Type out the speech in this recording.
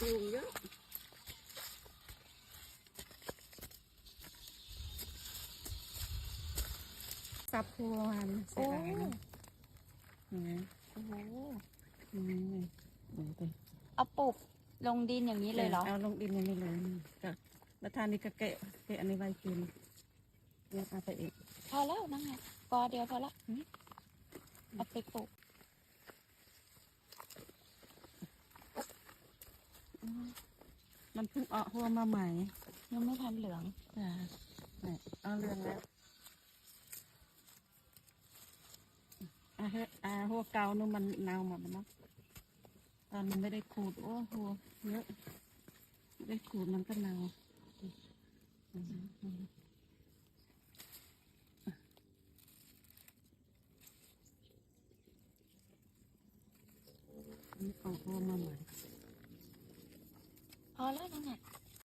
ยุงเยอะสับพวนเสียดายเนอะนี่ไงโอ้โหนี่ไงเดี๋ยวไป เอาปลูกลงดินอย่างนี้เลยเหรอ เอาลงดินอย่างนี้เลยก็แล้วทานนี่ก็เกะเกะอันนี้ไว้กินเนี่ยเอาไปอีกพอแล้วนั่งไงกอเดียวพอละเอาไปปลูกมันเพิ่งออกหัวมาใหม่ ยังไม่ทันเหลืองจ้ะนี่เอาเรื่องแล้วอาเฮอาหัวเก่านู่นมันเน่าหมดแล้วเนาะต อนมันไม่ได้ขูด โอ้โหเยอะไม่ได้ขูดมันก็เน่าอืมอืมอันนี้เอาหัวมาใหม่พอแล้วนั่งไง